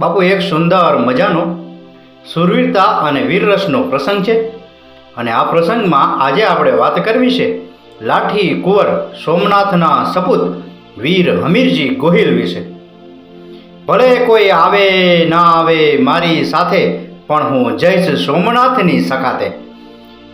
બાપુ, એક સુંદર મજાનો સુરવીરતા અને વીરરસનો પ્રસંગ છે. અને આ પ્રસંગમાં આજે આપણે વાત કરવી છે લાઠી કુંવર સોમનાથના સપૂત વીર હમીરજી ગોહિલ વિશે. ભલે કોઈ આવે ના આવે મારી સાથે, પણ હું જઈશ સોમનાથની સખાતે.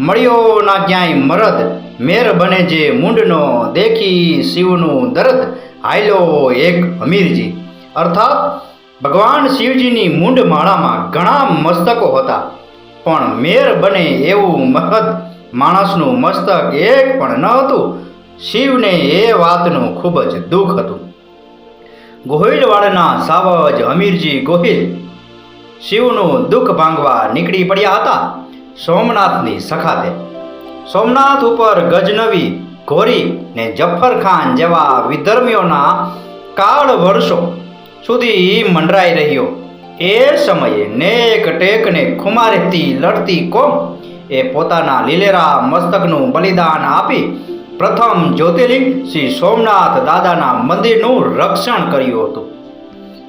મળ્યો ના ક્યાંય મરદ, મેર બને જે મૂંડનો દેખી શિવનું દરદ હાયલો એક હમીરજી. અર્થાત ભગવાન શિવજીની મૂંડ માળામાં ઘણા મસ્તકો હતા. પણ મેર બને એવું મહદ માણસનું મસ્તક એક પણ ન હતું. શિવને એ વાતનું ખૂબ જ દુઃખ હતું. ગોહિલવાડના સાવજ અમીરજી ગોહિલ શિવનું દુઃખ ભાંગવા નીકળી પડ્યા હતા સોમનાથની સખાતે. સોમનાથ ઉપર ગજનવી, ઘોરી ને જફરખાન જેવા વિધર્મીઓના કાળ વર્ષો સુધી મંડરાઈ રહ્યો. એ સમયે નેક ટેકને ખુમારેતી લડતી કોમ એ પોતાના લીલેરા મસ્તકનું બલિદાન આપી પ્રથમ જ્યોતિર્લિંગ શ્રી સોમનાથ દાદાના મંદિરનું રક્ષણ કર્યું હતું.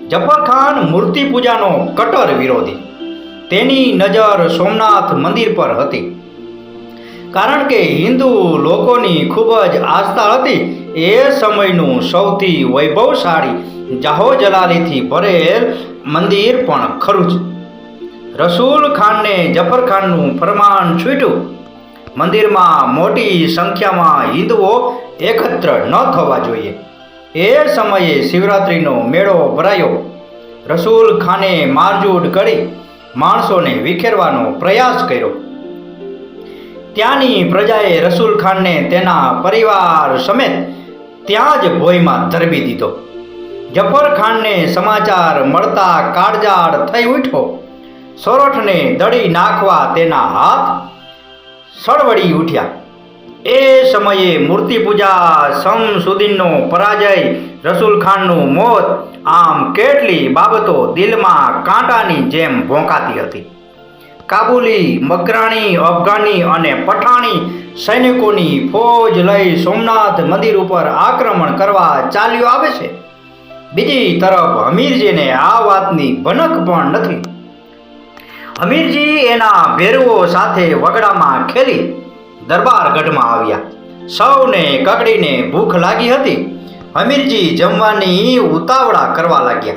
જફરખાન મૂર્તિ પૂજાનો કટર વિરોધી. તેની નજર સોમનાથ મંદિર પર હતી. કારણ કે હિન્દુ લોકોની ખૂબ જ આસ્થા હતી, એ સમયનું સૌથી વૈભવશાળી જાહો જલાલીથી ભરેલ મંદિર પણ ખરું છે રસૂલ ખાનને જફરખાનનું ફરમાન છૂટ્યું. મંદિરમાં મોટી સંખ્યામાં હિન્દુઓ એકત્ર ન થવા જોઈએ. એ સમયે શિવરાત્રિનો મેળો ભરાયો. રસૂલ ખાને મારજૂડ કરી માણસોને વિખેરવાનો પ્રયાસ કર્યો. ત્યાંની પ્રજાએ રસૂલ ખાનને તેના પરિવાર સમેત ત્યાં જ ભોયમાં ધરબી દીધો. જફર ખાનને સમાચાર મળતા કાળજાળ થઈ ઉઠ્યો. સોરઠને દળી નાખવા તેના હાથ સળવડી ઉઠ્યા. એ સમયે મૂર્તિ પૂજા સમસુદ્દીનનો પરાજય રસૂલ ખાનનું મોત, આમ કેટલી બાબતો દિલમાં કાંટાની જેમ ભોંકાતી હતી. કાબુલી મકરાણી અફઘાની અને પઠાણી સૈનિકોની ફોજ લઈ સોમનાથ મંદિર ઉપર આક્રમણ કરવા ચાલ્યો આવે છે. બીજી તરફ હમીરજીને આ વાતની ભનક પણ નથી. હમીરજી એના ભેરુઓ સાથે વગડામાં ખેલી દરબારગઢમાં આવ્યા. સૌને કકડીને ભૂખ લાગી હતી. હમીરજી જમવાની ઉતાવળા કરવા લાગ્યા.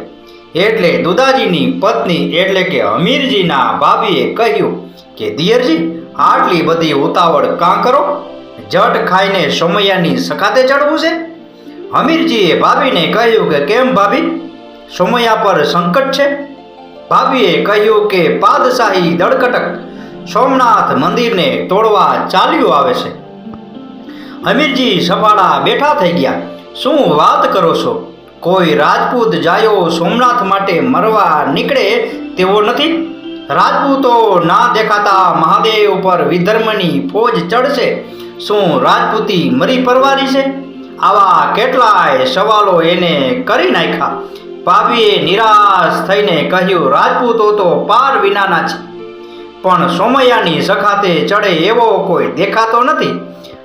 એટલે દુદાજીની પત્ની એટલે કે હમીરજીના ભાભીએ કહ્યું કે, દિયરજી, આટલી બધી ઉતાવળ કાં કરો? જટ ખાઈને સમયાની સખાતે ચડવું છે? હમીરજીએ ભાભીને કહ્યું કે, કેમ ભાભી? સોમયા પર સંકટ છે. ભાભીએ કહ્યું કે, પાદશાહી દળકટક સોમનાથ મંદિરને તોડવા ચાલ્યું આવે છે. હમીરજી સફાળા બેઠા થઈ ગયા. શું વાત કરો છો? કોઈ રાજપૂત જાયો સોમનાથ માટે મરવા નીકળે તેવો નથી? રાજપૂતો ના દેખાતા મહાદેવ ઉપર વિધર્મની ફોજ ચડશે. શું રાજપૂતી મરી પરવારી છે? આવા કેટલાય સવાલો એને કરી નાખ્યા. ભાભીએ નિરાશ થઈને કહ્યું, રાજપૂતો તો પાર વિનાના છે. પણ સોમયાની સખાતે ચડે એવો કોઈ દેખાતો નથી.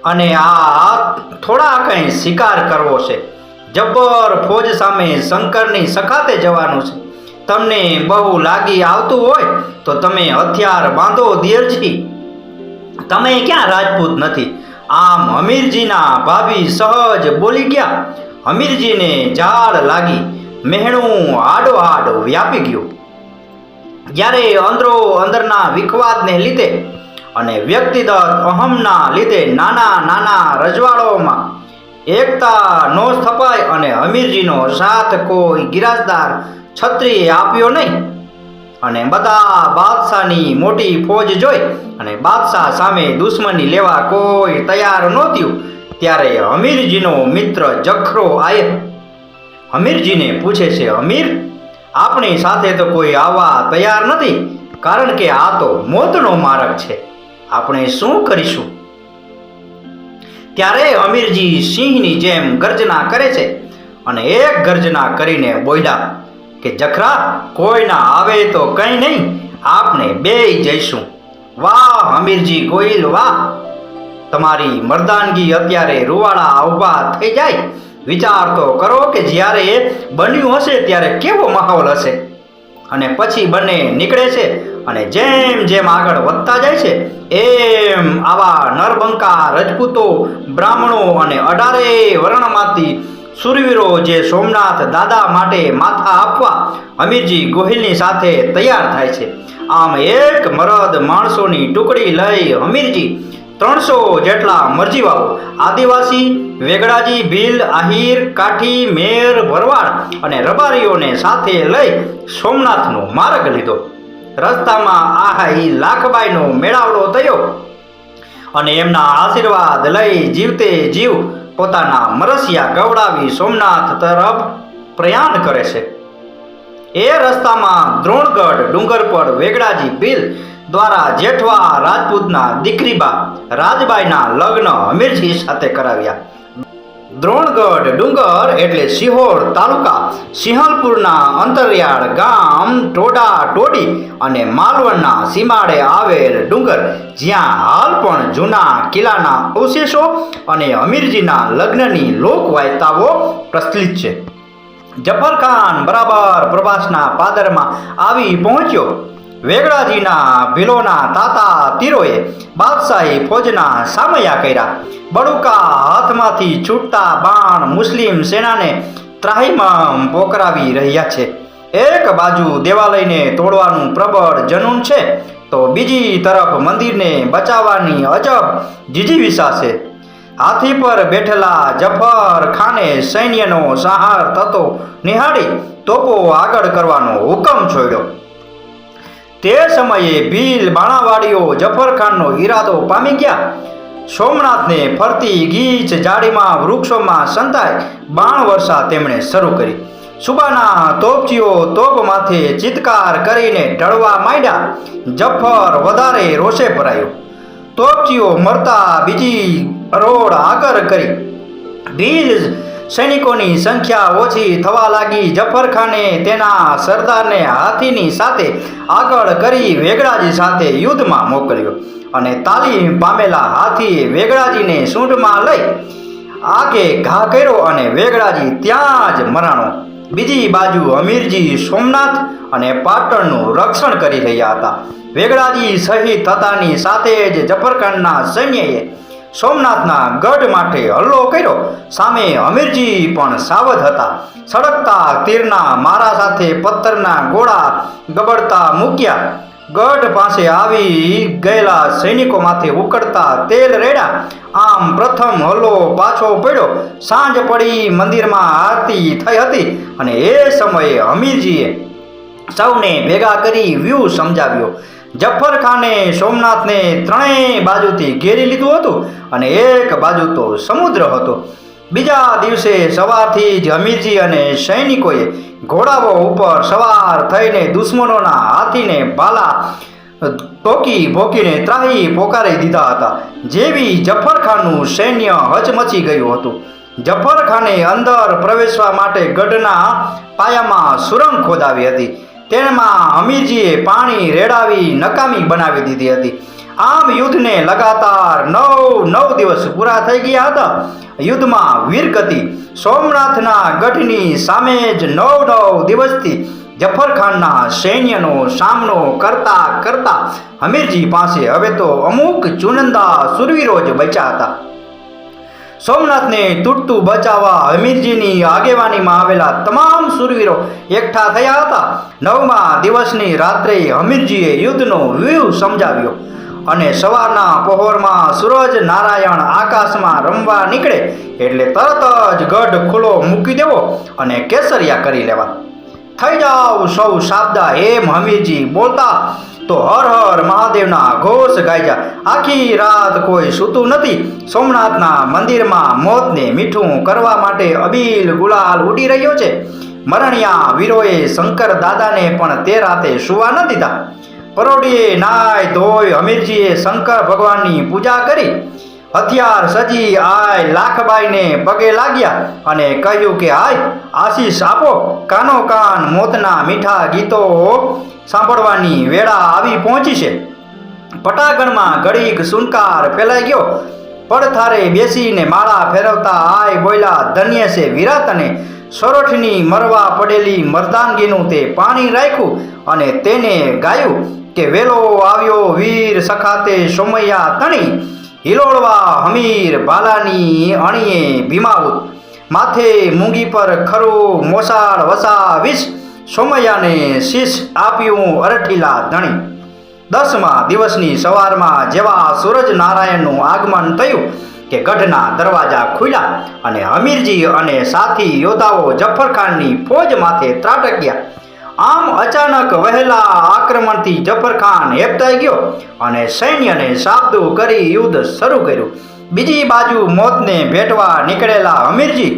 અને આ થોડા કંઈ શિકાર કરવો છે. જબ્બર ફોજ સામે શંકરની સખાતે જવાનું છે. તમને બહુ લાગી આવતું હોય તો તમે હથિયાર બાંધો, દિયરજી. તમે ક્યાં રાજપૂત નથી? આમ હમીરજીના ભાભી સહજ બોલી ગયા. હમીરજીને ઝાડ લાગી. મહેણું આડો આડ વ્યાપી ગયું. જ્યારે અંદરો અંદરના વિખવાદને લીધે અને વ્યક્તિગત અહમના લીધે નાના નાના રજવાડોમાં એકતા નો સ્થપાય અને હમીરજીનો સાથ કોઈ ગિરાજદાર છત્રીએ આપ્યો નહીં. અને બધા બાદશાહની મોટી ફોજ જોઈ અને બાદશાહ સામે દુશ્મની લેવા કોઈ તૈયાર નહોતું. ત્યારે અમીરજીનો મિત્ર જખરો આયે. અમીરજીને પૂછે છે, અમીર, આપણી સાથે તો કોઈ આવવા તૈયાર નથી, કારણ કે આ તો મોતનો માર્ગ છે. આપણે શું કરીશું? ત્યારે અમીરજી સિંહની જેમ ગર્જના કરે છે અને એક ગર્જના કરીને બોલ્યા કે જખરા કોઈ ના આવે તો કંઈ નહીં, આપને બે જઈશું. વાહ, અમીરજી ગોહિલ વાહ. તમારી મર્દાનગી અત્યારે રૂવાળા ઊભા થઈ જાય. વિચાર તો કરો કે જ્યારે બન્યું હશે ત્યારે કેવો માહોલ હશે? અને પછી બંને નીકળે છે અને જેમ જેમ આગળ વધતા જાય છે, એમ આવા નરબંકા, રજપૂતો, બ્રાહ્મણો અને અઢારે વર્ણમાંથી સુરવીરો જે સોમનાથ દાદા માટે માથા આપવા અમીરજી ગોહિલની સાથે તૈયાર થાય છે. આમ એક મરદ માણસોની ટુકડી લઈ હમીરજી ત્રણસો જેટલા મરજીવાઓ આદિવાસી, વેગડાજી, ભીલ, આહિર, કાઠી, મેર, ભરવાડ અને રબારીઓને સાથે લઈ સોમનાથનો માર્ગ લીધો. રસ્તામાં આહાઈ લાખબાઈનો મેળાવડો થયો અને એમના આશીર્વાદ લઈ જીવતે જીવ પોતાના મરસિયા ગવડાવી સોમનાથ તરફ પ્રયાણ કરે છે. એ રસ્તામાં દ્રોણગઢ ડુંગર પર વેગડાજી ભીલ દ્વારા જેઠવા રાજપૂતના દીકરીબા રાજબાઈના લગ્ન અમીરજી સાથે કરાવ્યા. દ્રોણગઢ, ડુંગર એટલે સિહોર તાલુકા. સિંહલપુરના અંતરિયાળ ગામ ટોડા ટોડી અને માલવણના સીમાડે આવેલ ડુંગર. જ્યાં હાલ પણ જૂના કિલ્લાના અવશેષો અને અમીરજીના લગ્નની લોકવાયતાઓ પ્રચલિત છે. જફરખાન બરાબર પ્રભાસના પાદરમાં આવી પહોંચ્યો. વેગડાજીના ભીલોના તાતા તીરોએ બાદશાહી ફોજના સામયા કર્યા. બડુકા હાથમાંથી છૂટતા બાણ મુસ્લિમ સેનાને ત્રાહિમામ પોકરાવી રહ્યા છે. એક બાજુ દેવાલયને તોડવાનું પ્રબળ જનૂન છે, તો બીજી તરફ મંદિરને બચાવવાની અજબ જીજીવિસા છે. હાથી પર બેઠેલા જફર ખાને સૈન્યનો સહાર થતો નિહાળી તોપો આગળ કરવાનો હુકમ છોડ્યો. તે સમયે ભીલ બાણાવાડીઓ જફરખાનનો ઈરાદો પામી ગયા. સોમનાથને ફરતી ગીચ જાડીમાં વૃક્ષોમાં સંતાય બાણ વર્ષા તેમણે શરૂ કરી. સુબાના તોપચીઓ તોપમાંથી ચિત્કાર કરીને ઢળવા માંડ્યા. જફર વધારે રોષે ભરાયો. તોપચીઓ મરતા બીજી રોડ આગળ કરી. ભીલ સૈનિકોની સંખ્યા ઓછી થવા લાગી. જફરખાને તેના સરદારને હાથીની સાથે આગળ કરી વેગડાજી સાથે યુદ્ધમાં મોકલ્યો અને તાલીમ પામેલા હાથીએ વેગડાજીને સૂંઢમાં લઈ આગે ઘા કર્યો અને વેગડાજી ત્યાં જ મરાણો. બીજી બાજુ અમીરજી સોમનાથ અને પાટણનું રક્ષણ કરી રહ્યા હતા. વેગડાજી શહીદ થતાની સાથે જ જફરખાનના સૈન્યએ સોમનાથના ગઢ માટે હલ્લો કર્યો. સામે અમીરજી પણ સાવધ હતા. સડકતા તીરના મારા સાથે પથ્થરના ગોળા ગબડતા મૂક્યા. ગઢ પાસે આવી ગયેલા સૈનિકોમાંથી ઉકળતા તેલ રેડ્યા. આમ પ્રથમ હલ્લો પાછો પડ્યો. સાંજ પડી મંદિરમાં આરતી થઈ હતી અને એ સમયે અમીરજીએ સૌને ભેગા કરી વ્યૂહ સમજાવ્યો. જફર ખાને સોમનાથને ત્રણેય બાજુથી ઘેરી લીધું હતું અને એક બાજુ તો સમુદ્ર હતો. બીજા દિવસે સવારથી જ અમીરજી અને સૈનિકોએ ઘોડાઓ ઉપર સવાર થઈને દુશ્મનોના હાથીને ભાલા ટોકી ભોકીને ત્રાહી પોકારી દીધા હતા. જેવી જફરખાનનું સૈન્ય હચમચી ગયું હતું. જફરખાને અંદર પ્રવેશવા માટે ગઢના પાયામાં સુરંગ ખોદાવી હતી. તેમાં અમીરજીએ પાણી રેડાવી નકામી બનાવી દીધી હતી. આમ યુદ્ધને લગાતાર નવ નવ દિવસ પૂરા થઈ ગયા હતા. યુદ્ધમાં વીરગતિ સોમનાથના ગઢની સામે જ નવ નવ દિવસથી જફરખાનના સૈન્યનો સામનો કરતા કરતા હમીરજી પાસે હવે તો અમુક ચુનંદા સુરવીરો જ બચ્યા હતા. સોમનાથને તૂટતું બચાવવા હમીરજીની આગેવાનીમાં આવેલા તમામ સુરવીરો એકઠા થયા હતા. નવમા દિવસની રાત્રે હમીરજીએ યુદ્ધનો વ્યૂહ સમજાવ્યો અને સવારના પહોરમાં સૂરજ નારાયણ આકાશમાં રમવા નીકળે એટલે તરત જ ગઢ ખુલ્લો મૂકી દેવો અને કેસરિયા કરી લેવા. થઈ જાઓ સૌ સાબદા હેમ હમીરજી બોલતા તો હર હર મહાદેવના ઘોષ ગાયજા. આખી રાત કોઈ સૂતું નથી. સોમનાથના મંદિરમાં મોતને મીઠું કરવા માટે અબીલ ગુલાલ ઉડી રહ્યો છે. મરણિયા વીરોએ શંકર દાદાને પણ તે રાતે સુવા ન દીધા. પરોડીએ નાય ધોઈ હમીરજીએ શંકર ભગવાનની પૂજા કરી. હથિયાર સજી આય લાખબાઈને પગે લાગ્યા અને કહ્યું કે, હાય, આશીષ આપો. કાનો કાન મોતના મીઠા ગીતો સાંભળવાની વેળા આવી પહોંચી છે. પટાગણમાં ઘડીક સુનકાર ફેલાઈ ગયો. પડથારે બેસીને માળા ફેરવતા આય બોલ્યા ધન્ય છે વિરાત અને સોરઠની મરવા પડેલી મરદાનગીનું તે પાણી રાખ્યું અને તેને ગાયું કે, વેલો આવ્યો વીર સખાતે સોમૈયા તણી. હિલોળવા હમીર ભાલાની અણીએ ભીમાઉત માથે મૂંગી પર ખરું મોસાળ વસાવીશ, સોમયાને શીશ આપ્યું અરઠીલા ધણી. દસમા દિવસની સવારમાં જેવા સૂરજ નારાયણનું આગમન થયું કે ગઢના દરવાજા ખુલ્યા અને હમીરજી અને સાથી યોદ્ધાઓ જફરખાનની ફોજ માથે ત્રાટક્યા. આમ અચાનક વહેલા આક્રમણથી જફરખાન હેપતાઈ ગયો અને સૈન્યને સાબદું કરી યુદ્ધ શરૂ કર્યું. બીજી બાજુ મોતને ભેટવા નીકળેલા હમીરજી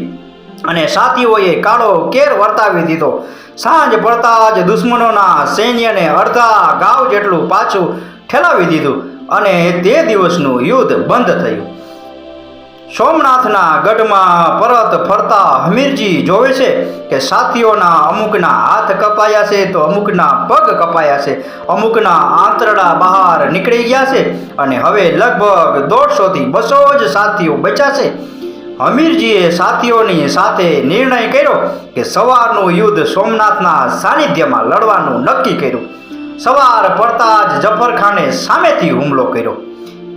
અને સાથીઓએ કાળો કેર વર્તાવી દીધો. સાંજ પડતા જ દુશ્મનોના સૈન્યને અડધા ગાવ જેટલું પાછું ઠેલાવી દીધું અને તે દિવસનું યુદ્ધ બંધ થયું. સોમનાથના ગઢમાં પરત ફરતા હમીરજી જોવે છે કે સાથીઓના અમુકના હાથ કપાયા છે તો અમુકના પગ કપાયા છે. અમુકના આંતરડા બહાર નીકળી ગયા છે અને હવે લગભગ દોઢસોથી બસો જ સાથીઓ બચ્યા છે. હમીરજીએ સાથીઓની સાથે નિર્ણય કર્યો કે સવારનું યુદ્ધ સોમનાથના સાનિધ્યમાં લડવાનું નક્કી કર્યું. સવાર પડતા જ જફરખાને સામેથી હુમલો કર્યો.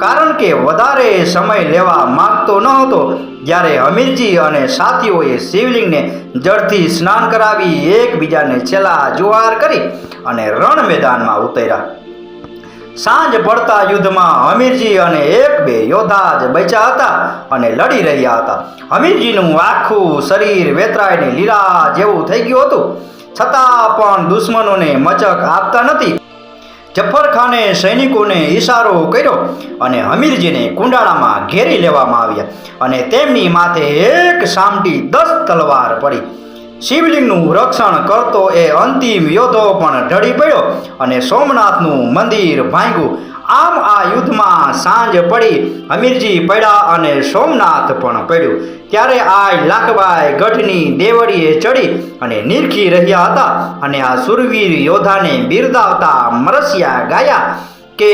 કારણ કે વધારે સમય લેવા માંગતો ન હતો, જ્યારે હમીરજી અને સાથીઓએ શિવલિંગને જળથી સ્નાન કરાવી એકબીજાને છેલ્લા જુવાર કરી અને રણ મેદાનમાં ઉતર્યા. સાંજ પડતા યુદ્ધમાં હમીરજી અને એક બે યોદ્ધા જ બચ્યા હતા અને લડી રહ્યા હતા. હમીરજીનું આખું શરીર વેતરાઈને લીલા જેવું થઈ ગયું હતું. છતાં પણ દુશ્મનોને મચક આપતા નથી. જફર ખાને સૈનિકોને ઈશારો કર્યો અને હમીરજીને કુંડાળામાં ઘેરી લેવામાં આવ્યા અને તેમની માથે એક સામટી દસ તલવાર પડી. શિવલિંગનું રક્ષણ કરતો એ અંતિમ યોદ્ધો પણ ઢળી પડ્યો અને સોમનાથનું મંદિર ભાંગ્યું. આમ આ યુદ્ધમાં સાંજ પડી હમીરજી પડ્યા અને સોમનાથ પણ પડ્યું. ત્યારે આ લાખબાઈ ગઢની દેવડીએ ચડી અને નિરખી રહ્યા હતા અને આ સુરવીર યોદ્ધાને બિરદાવતા મરસિયા ગાયા કે,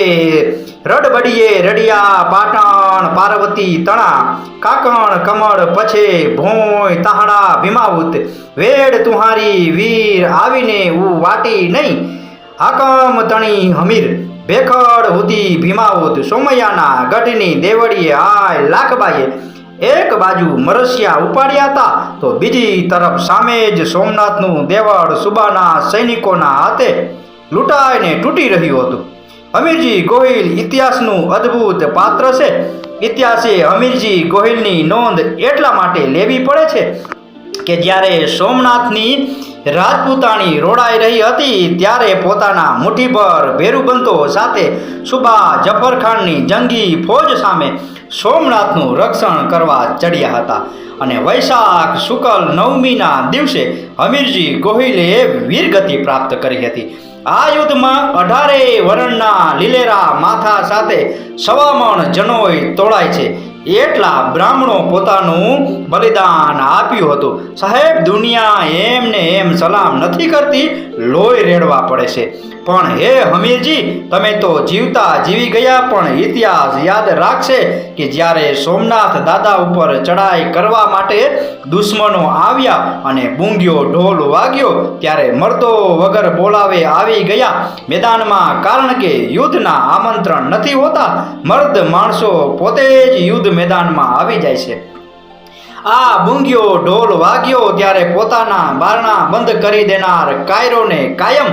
રડબડીએ રડિયા, પાટણ, પાર્વતી તણા, કાકણ, કમળ, પછે ભોય તાહડા ભીમાવૂત, વેડ તુહારી, વીર, આવીને ઉ વાટી નહીં. હાકમ તણી હમીર ભેખડ હુતી ભીમાવત સોમયાના ગઢની દેવડીએ આય લાખબાઈએ એક બાજુ મરસિયા ઉપાડ્યા હતા, તો બીજી તરફ સામે જ સોમનાથનું દેવળ સુબાના સૈનિકોના હાથે લૂંટાઈને તૂટી રહ્યું હતું. હમીરજી ગોહિલ ઇતિહાસનું અદ્ભુત પાત્ર છે. ઇતિહાસે હમીરજી ગોહિલની નોંધ એટલા માટે લેવી પડે છે કે જ્યારે સોમનાથની રાજપૂતાણી રોડાઈ રહી હતી, ત્યારે પોતાના મુઠ્ઠીભર ભેરુબંધો સાથે સુબા જફરખાનની જંગી ફોજ સામે સોમનાથનું રક્ષણ કરવા ચડ્યા હતા. અને વૈશાખ શુકલ નવમીના દિવસે હમીરજી ગોહિલે વીરગતિ પ્રાપ્ત કરી હતી. આ યુદ્ધમાં અઢારે વરણના લીલેરા માથા સાથે સવામણ જનોય તોળાય છે. એટલા બ્રાહ્મણો પોતાનું બલિદાન આપ્યું હતું. સાહેબ, દુનિયા એમને એમ સલામ નથી કરતી, લોહી રેડવા પડે છે. પણ હે હમીરજી, તમે તો જીવતા જીવી ગયા, પણ ઇતિહાસ યાદ રાખશે કે જ્યારે સોમનાથ દાદા ઉપર ચડાઈ કરવા માટે દુશ્મનો આવ્યા અને બૂંગ્યો ઢોલ વાગ્યો, ત્યારે મરતો વગર બોલાવે આવી ગયા. મેદાનમાં કારણ કે યુદ્ધના આમંત્રણ નથી હોતા, મર્દ માણસો પોતે જ યુદ્ધ મેદાનમાં આવી જાય છે. આ બુંગ્યો ઢોલ વાગ્યો ત્યારે પોતાના બારણા બંધ કરી દેનાર કાયરોને કાયમ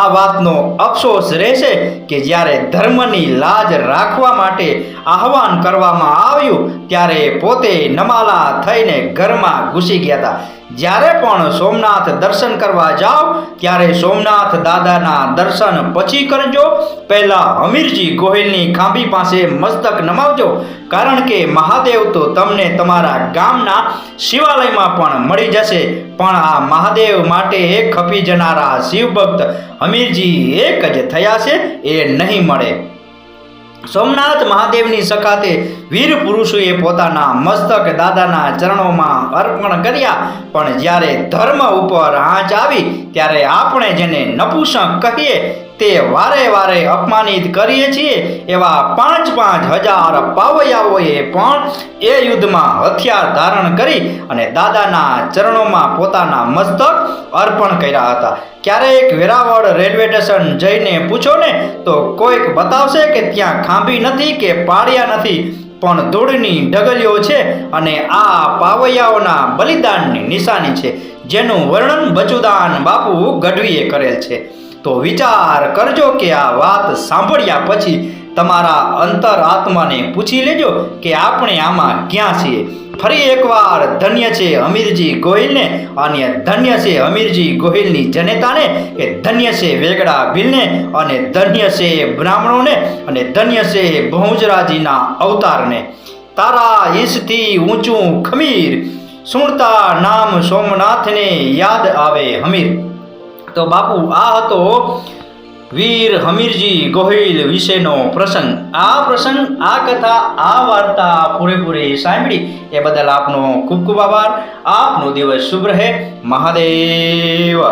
આ વાતનો અફસોસ રહેશે કે જ્યારે ધર્મની લાજ રાખવા માટે આહવાન કરવામાં આવ્યું, ત્યારે પોતે નમાલા થઈને ઘરમાં ઘૂસી ગયા હતા. જ્યારે પણ સોમનાથ દર્શન કરવા જાઓ, ત્યારે સોમનાથ દાદાના દર્શન પછી કરજો. પહેલા અમીરજી ગોહિલની ખાંભી પાસે મસ્તક નમાવજો, કારણ કે મહાદેવ તો તમને તમારા ગામના શિવાલયમાં પણ મળી જશે. પણ આ મહાદેવ માટે એક ખપી જનારા શિવભક્ત હમીરજી એક જ થયા છે, એ નહીં મળે. સોમનાથ મહાદેવની સખાતે વીર પુરુષોએ પોતાના મસ્તક દાદાના ચરણોમાં અર્પણ કર્યા, પણ જ્યારે ધર્મ ઉપર આંચ આવી, ત્યારે આપણે જેને નપુસક કહીએ તે વારે વારે અપમાનિત કરીએ છીએ એવા પાંચ પાંચ હજાર પાવૈયાઓએ પણ એ યુદ્ધમાં હથિયાર ધારણ કરી અને દાદાના ચરણોમાં પોતાના મસ્તક અર્પણ કર્યા હતા. ક્યારેક વેરાવળ રેલવે સ્ટેશન જઈને પૂછો ને, તો કોઈક બતાવશે કે ત્યાં ખાંભી નથી કે પાળિયા નથી, પણ ધૂળની ઢગલીઓ છે અને આ પાવૈયાઓના બલિદાનની નિશાની છે, જેનું વર્ણન બચુદાન બાપુ ગઢવીએ કરેલ છે. તો વિચાર કરજો કે આ વાત સાંભળ્યા પછી તમારા અંતર આત્માને પૂછી લેજો કે આપણે આમાં ક્યાં છીએ. ફરી એકવાર ધન્ય છે અમીરજી ગોહિલને અને ધન્ય છે અમીરજી ગોહિલની જનેતાને, કે ધન્ય છે વેગડા ભીલને, અને ધન્ય છે બ્રાહ્મણોને, અને ધન્ય છે બહુજરાજીના અવતારને. તારા ઈશથી ઊંચું ખમીર, સુણતા નામ સોમનાથને યાદ આવે હમીર તો બાપુ, આ હતો વીર હમીરજી ગોહિલ વિશેનો પ્રસંગ. આ પ્રસંગ, આ કથા, આ વાર્તા પૂરેપૂરી સાંભળી એ બદલ આપનો ખૂબ ખૂબ આભાર. આપનો દિવસ શુભ રહે. મહાદેવ.